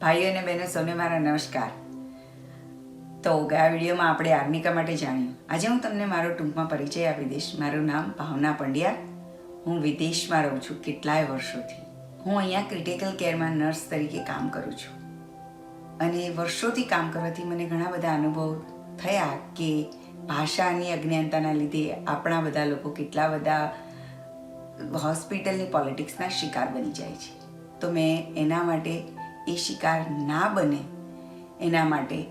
ભાઈઓ અને બહેનો સૌને મારા નમસ્કાર. તો ગયા વિડીયોમાં આપણે આર્નિકા માટે જાણ્યું. આજે હું તમને મારો ટૂંકમાં પરિચય આપી દઈશ. મારું નામ ભાવના પંડ્યા. હું વિદેશમાં રહું છું કેટલાય વર્ષોથી. હું અહીંયા ક્રિટિકલ કેરમાં નર્સ તરીકે કામ કરું છું. અને વર્ષોથી કામ કરવાથી મને ઘણા બધા અનુભવ થયા કે ભાષાની અજ્ઞાનતાના લીધે આપણા બધા લોકો કેટલા બધા હોસ્પિટલની પોલિટિક્સના શિકાર બની જાય છે. તો મેં એના માટે એ શિકાર ના બને, એના માટે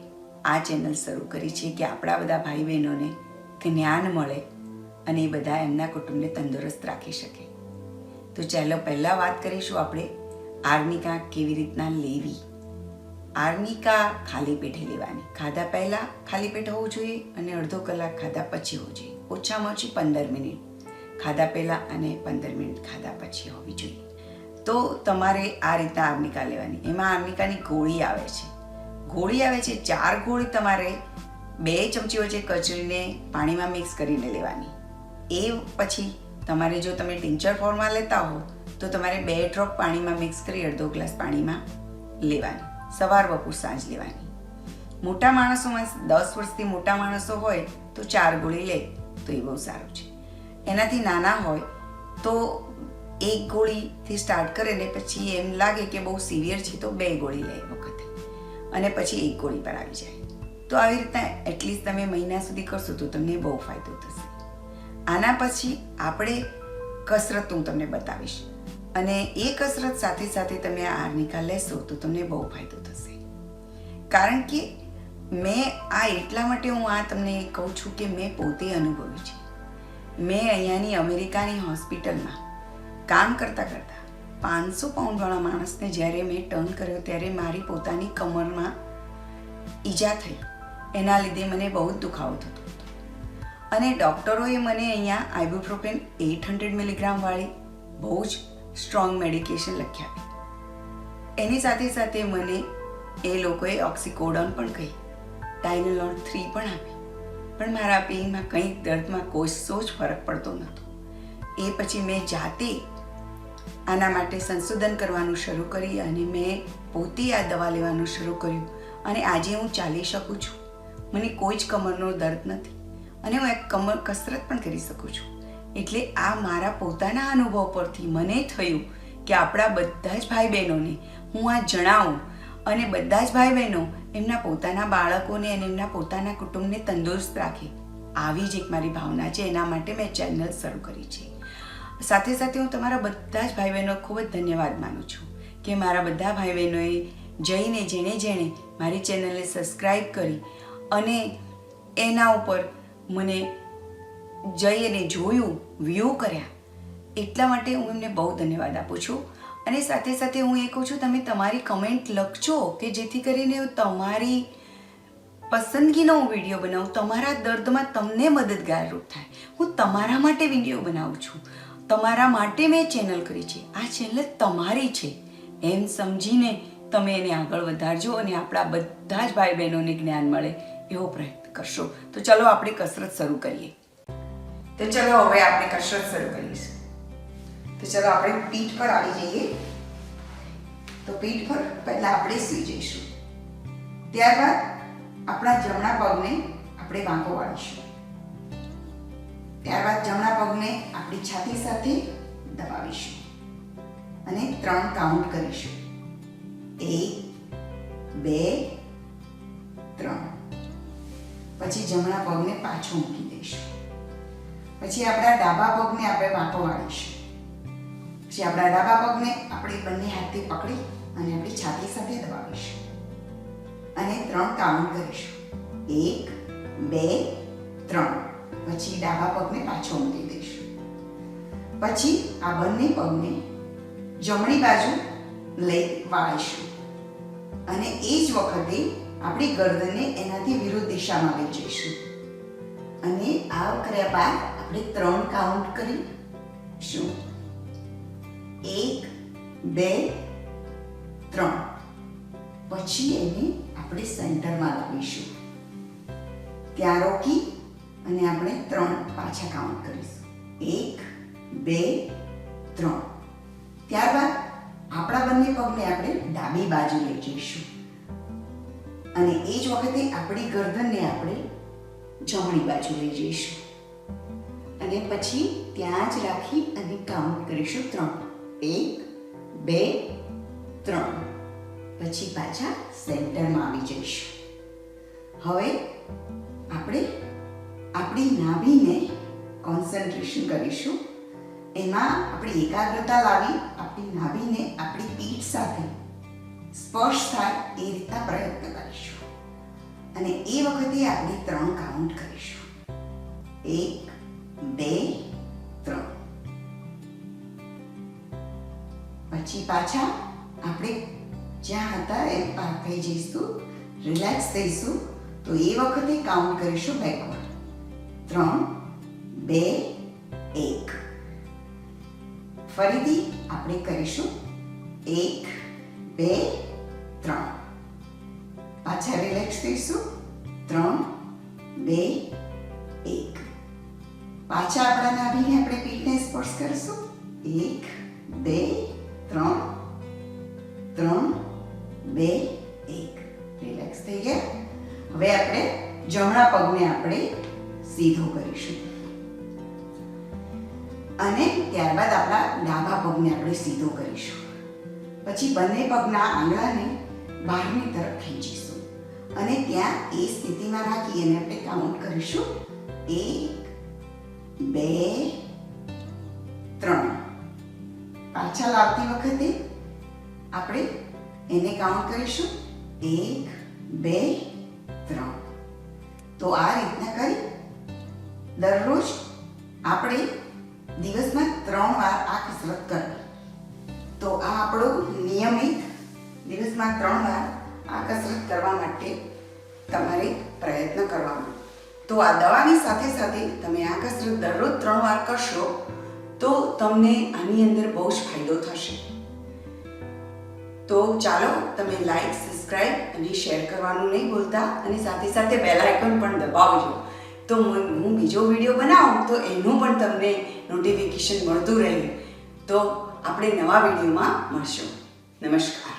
આ ચેનલ શરૂ કરી છે કે આપણા બધા ભાઈ બહેનોને જ્ઞાન મળે અને એ બધા એમના કુટુંબને તંદુરસ્ત રાખી શકે. તો ચાલો પહેલાં વાત કરીશું આપણે આર્નિકા કેવી રીતના લેવી? આર્નિકા ખાલી પેટે લેવાની. ખાધા પહેલાં ખાલી પેટ હોવું જોઈએ અને અડધો કલાક ખાધા પછી હોવું જોઈએ. ઓછામાં ઓછી પંદર મિનિટ ખાધા પહેલાં અને પંદર મિનિટ ખાધા પછી હોવી જોઈએ. તો તમારે આ રીતના આર્નિકા લેવાની. એમાં આર્નિકાની ગોળી આવે છે. ગોળી આવે છે, ચાર ગોળી તમારે બે ચમચી વચ્ચે કચરીને પાણીમાં મિક્સ કરીને લેવાની. એ પછી તમારે જો તમે ટિંચર ફોર્મમાં લેતા હો, તો તમારે બે ડ્રોપ પાણીમાં મિક્સ કરી અડધો ગ્લાસ પાણીમાં લેવાની. સવાર બપોર સાંજ લેવાની. મોટા માણસોમાં દસ વર્ષથી મોટા માણસો હોય તો ચાર ગોળી લે, તો એ બહુ સારું છે. એનાથી નાના હોય તો એક ગોળીથી સ્ટાર્ટ કરે ને પછી એમ લાગે કે બહુ સિવિયર છે, તો બે ગોળી લે વખતે. અને પછી એક ગોળી પર આવી જાય. તો આવી રીતના એટલીસ્ટ તમે મહિના સુધી કરશો તો તમને બહુ ફાયદો થશે. આના પછી આપણે કસરત હું તમને બતાવીશ. અને એ કસરત સાથે સાથે તમે આ નિકાલ લેશો તો તમને બહુ ફાયદો થશે. કારણ કે મેં આ એટલા માટે હું આ તમને કહું છું કે મેં પોતે અનુભવ્યું છે. મેં અહીંયાની અમેરિકાની હોસ્પિટલમાં કામ કરતાં કરતાં પાંચસો પાઉન્ડવાળા માણસને જ્યારે મેં ટર્ન કર્યો ત્યારે મારી પોતાની કમરમાં ઈજા થઈ. એના લીધે મને બહુ જ દુખાવો થતો અને ડૉક્ટરોએ મને અહીંયા આઇબુપ્રોફેન એટ હંડ્રેડ મિલીગ્રામવાળી બહુ જ સ્ટ્રોંગ મેડિકેશન લખી એની સાથે સાથે મને એ લોકોએ ઓક્સિકોડોન પણ કહી, ડાયનોલોન થ્રી પણ આપી. પણ મારા પેઇનમાં કંઈક દર્દમાં કોશો જ ફરક પડતો નહોતો. એ પછી મેં જાતે આના માટે સંશોધન કરવાનું શરૂ કરી અને મેં પોતે આ દવા લેવાનું શરૂ કર્યું અને આજે હું ચાલી શકું છું. મને કોઈ જ કમરનો દર્દ નથી અને હું એક કમર કસરત પણ કરી શકું છું. એટલે આ મારા પોતાના અનુભવ પરથી મને થયું કે આપણા બધા જ ભાઈ બહેનોને હું આ જણાવું અને બધા જ ભાઈ બહેનો એમના પોતાના બાળકોને અને એમના પોતાના કુટુંબને તંદુરસ્ત રાખે. આવી જ એક મારી ભાવના છે. એના માટે મેં ચેનલ શરૂ કરી છે. સાથે સાથે હું તમારા બધા જ ભાઈ બહેનો ખૂબ જ ધન્યવાદ માનું છું કે મારા બધા ભાઈ બહેનોએ જઈને, જેણે જેણે મારી ચેનલને સબસ્ક્રાઈબ કરી અને એના ઉપર મને જઈ અને જોયું વ્યૂ કર્યા. એટલા માટે હું એમને બહુ ધન્યવાદ આપું છું. અને સાથે સાથે હું એ કહું છું, તમે તમારી કમેન્ટ લખજો કે જેથી કરીને તમારી પસંદગીનો હું વીડિયો બનાવું, તમારા દર્દમાં તમને મદદગારરૂપ થાય. હું તમારા માટે વીડિયો બનાવું છું. તમારા માટે મેં ચેનલ કરી છે. આ ચેનલ તમારી છે. એમ સમજીને તમે એને આગળ વધારજો અને આપણા બધા જ ભાઈ બહેનોને જ્ઞાન મળે એવો પ્રયત્ન કરશો. તો ચલો આપણે કસરત શરૂ કરીએ. તો ચલો હવે આપણે કસરત શરૂ કરીશું તો ચલો આપણે પીઠ પર આવી જઈએ. તો પીઠ પર પહેલા આપણે સૂઈ જઈશું. ત્યારબાદ આપણા જમણા પગને આપણે વાંકો વાળીશું. ત્યારબાદ જમણા પગને આપણી છાતી સાથે દબાવીશું અને ત્રણ કાઉન્ટ કરીશું. એક, બે, ત્રણ. પછી જમણા પગને પાછો મૂકી દઈશું. પછી આપણા ડાબા પગને આપણે વાંકો વાળીશું. પછી આપણા ડાબા પગને આપણે બંને હાથથી પકડી અને આપણી છાતી સાથે દબાવીશું. અને ત્રણ કાઉન્ટ કરીશું. એક, બે, ત્રણ. પછી ડાબા પગને પાછો મૂકી દઈશું. પછી આ બંને પગને જમણી બાજુ લઈ વાળીશું. અને એ જ વખતે આપણી ગરદનને એનાથી વિરુદ્ધ દિશામાં લઈ જઈશું અને આ કર્યા બાદ આપણે ત્રણ કાઉન્ટ કરીશું એક, બે, ત્રણ. પછી એને આપણે સેન્ટરમાં લાવીશું. ત્યાં રોકી અને આપણે ત્રણ પાછા કાઉન્ટ કરીશું. એક, બે, ત્રણ. ત્યારબાદ આપણા બંને પગને આપણે ડાબી બાજુ લઈ જઈશું. અને એ જ વખતે આપણી ગરદનને આપણે જમણી બાજુ લઈ જઈશું. અને પછી ત્યાં જ રાખી અને કાઉન્ટ કરીશું ત્રણ. એક, બે, ત્રણ. પછી પાછા સેન્ટરમાં આવી જઈશું. હવે આપણે આપણી નાભીને કોન્સન્ટ્રેશન કરીશું. એમાં આપણે એકાગ્રતા લાવી, આપણી નાભીને આપણી પીઠ સાથે સ્પર્શ થાય એ રીતના પ્રયત્ન કરીશું. અને એ વખતે આપણે ત્રણ કાઉન્ટ કરીશું. એક, બે, ત્રણ. પછી પાછા આપણે જ્યાં હતા એ પાર થઈ જઈશું રિલેક્સ થઈશું, તો એ વખતે કાઉન્ટ કરીશું બેકવર્ડ ત્રણ, બે, એક. ફરીથી આપણે કરીશું. એક, બે, ત્રણ. પાછા રિલેક્સ થઈશું. ત્રણ, બે, એક. પાછા આપણા નાભીને આપણે પીઠને સ્પર્શ કરીશું. એક, બે, ત્રણ. ત્રણ, બે, એક. રિલેક્સ થઈ ગયા. હવે આપણે જમણા પગને આપણે સીધો કરીશું. અને ત્યારબાદ આપણા ડાબા પગને આપણે સીધો કરીશું. પછી બંને પગના આંગળાને બહારની તરફ ખેંચીશું. અને ત્યાં એ સ્થિતિમાં રાખી અને આપણે કાઉન્ટ કરીશું. એક, બે, ત્રણ. પાછા લાવતી વખતે આપણે એને કાઉન્ટ કરીશું. એક, બે, ત્રણ. તો આ રીતના કરી દરરોજ આપણે દિવસમાં ત્રણ વાર આ કસરત કરવી. તો આ આપણો નિયમિત દિવસમાં ત્રણ વાર આ કસરત કરવા માટે તમારે પ્રયત્ન કરવાનો. તો આ દવાની સાથે સાથે તમે આ કસરત દરરોજ ત્રણ વાર કરશો, તો તમને આની અંદર બહુ જ ફાયદો થશે. તો ચાલો તમે લાઈક સબસ્ક્રાઇબ અને શેર કરવાનું નહીં ભૂલતા અને સાથે સાથે બેલ આઇકન પણ દબાવજો. તો હું બીજો વીડિયો બનાવું તો એનું પણ તમને નોટિફિકેશન મળતું રહે. તો આપણે નવા વિડીયોમાં મળશું. નમસ્કાર.